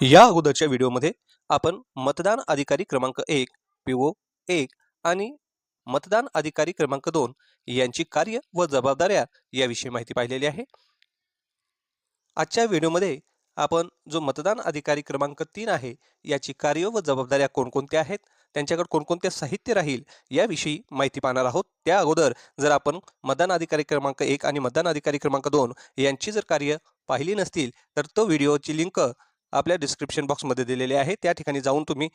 या अगोदरच्या व्हिडिओमध्ये आपण मतदान अधिकारी क्रमांक एक पी ओ एक आणि मतदान अधिकारी क्रमांक दोन यांची कार्य व जबाबदाऱ्या याविषयी माहिती पाहिलेली आहे. आजच्या व्हिडिओमध्ये आपण जो मतदान अधिकारी क्रमांक तीन आहे याची कार्य व जबाबदाऱ्या कोणकोणत्या आहेत त्यांच्याकडे कोणकोणते साहित्य राहील याविषयी माहिती पाहणार आहोत. त्या अगोदर जर आपण मतदान अधिकारी क्रमांक एक आणि मतदान अधिकारी क्रमांक दोन यांची जर कार्य पाहिली नसतील तर तो व्हिडिओची लिंक आपल्या डिस्क्रिप्शन बॉक्समध्ये दिलेले आहे. त्या ठिकाणी जाऊन तुम्ही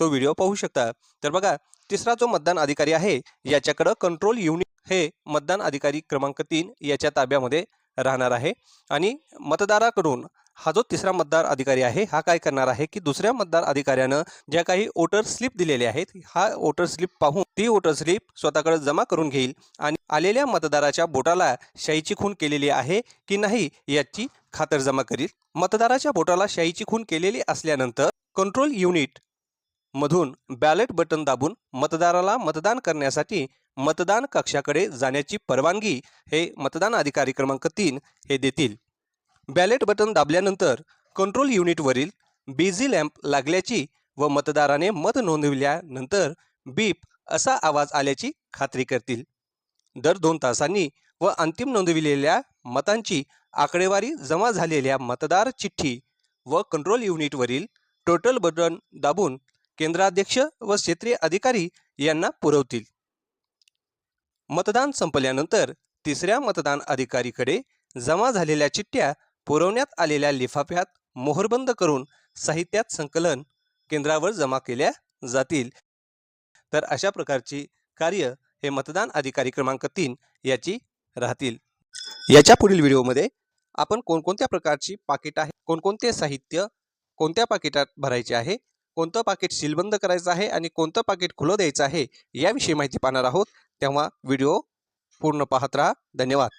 तो व्हिडिओ पाहू शकता. तर बघा तिसरा जो मतदान अधिकारी आहे याच्याकडं कंट्रोल युनिट हे मतदान अधिकारी क्रमांक तीन याच्या ताब्यामध्ये राहणार आहे. आणि मतदाराकडून हा जो तिसरा मतदार अधिकारी आहे हा काय करणार आहे की दुसऱ्या मतदार अधिकाऱ्यानं ज्या काही वोटर स्लिप दिलेल्या आहेत हा वोटर स्लिप पाहून ती वोटर स्लिप स्वतःकडे जमा करून घेईल. आणि आलेल्या मतदाराच्या बोटाला शाईची खून केलेली आहे की नाही याची खातरजमा करील. मतदाराच्या बोटाला शाईची खून केलेली असल्यानंतर कंट्रोल युनिट मधून बॅलेट बटन दाबून मतदाराला मतदान करण्यासाठी मतदान कक्षाकडे जाण्याची परवानगी हे मतदान अधिकारी क्रमांक तीन हे देतील. बॅलेट बटन दाबल्यानंतर कंट्रोल युनिटवरील बिझी लॅम्प लागल्याची व मतदाराने मत नोंदविल्यानंतर बीप असा आवाज आल्याची खात्री करतील. दर दोन तासांनी व अंतिम नोंदविलेल्या मतांची आकडेवारी जमा झालेल्या मतदार चिठ्ठी व कंट्रोल युनिटवरील टोटल बटन दाबून केंद्राध्यक्ष व क्षेत्रीय अधिकारी यांना पुरवतील. मतदान संपल्यानंतर तिसऱ्या मतदान अधिकारीकडे जमा झालेल्या चिठ्ठ्या पुरवण्यात आलेल्या लिफाफ्यात मोहरबंद करून साहित्यात संकलन केंद्रावर जमा केल्या जातील. तर अशा प्रकारची कार्य हे मतदान अधिकारी क्रमांक तीन याची राहतील. याच्या पुढील व्हिडिओमध्ये आपण कोणकोणत्या प्रकारची पाकिट आहे कोणकोणते साहित्य कोणत्या पाकिटात भरायचे आहे कोणतं पाकिट सीलबंद करायचं आहे आणि कोणतं पाकिट खुलं द्यायचं आहे याविषयी माहिती पाहणार आहोत. तेव्हा व्हिडिओ पूर्ण पाहत राहा. धन्यवाद.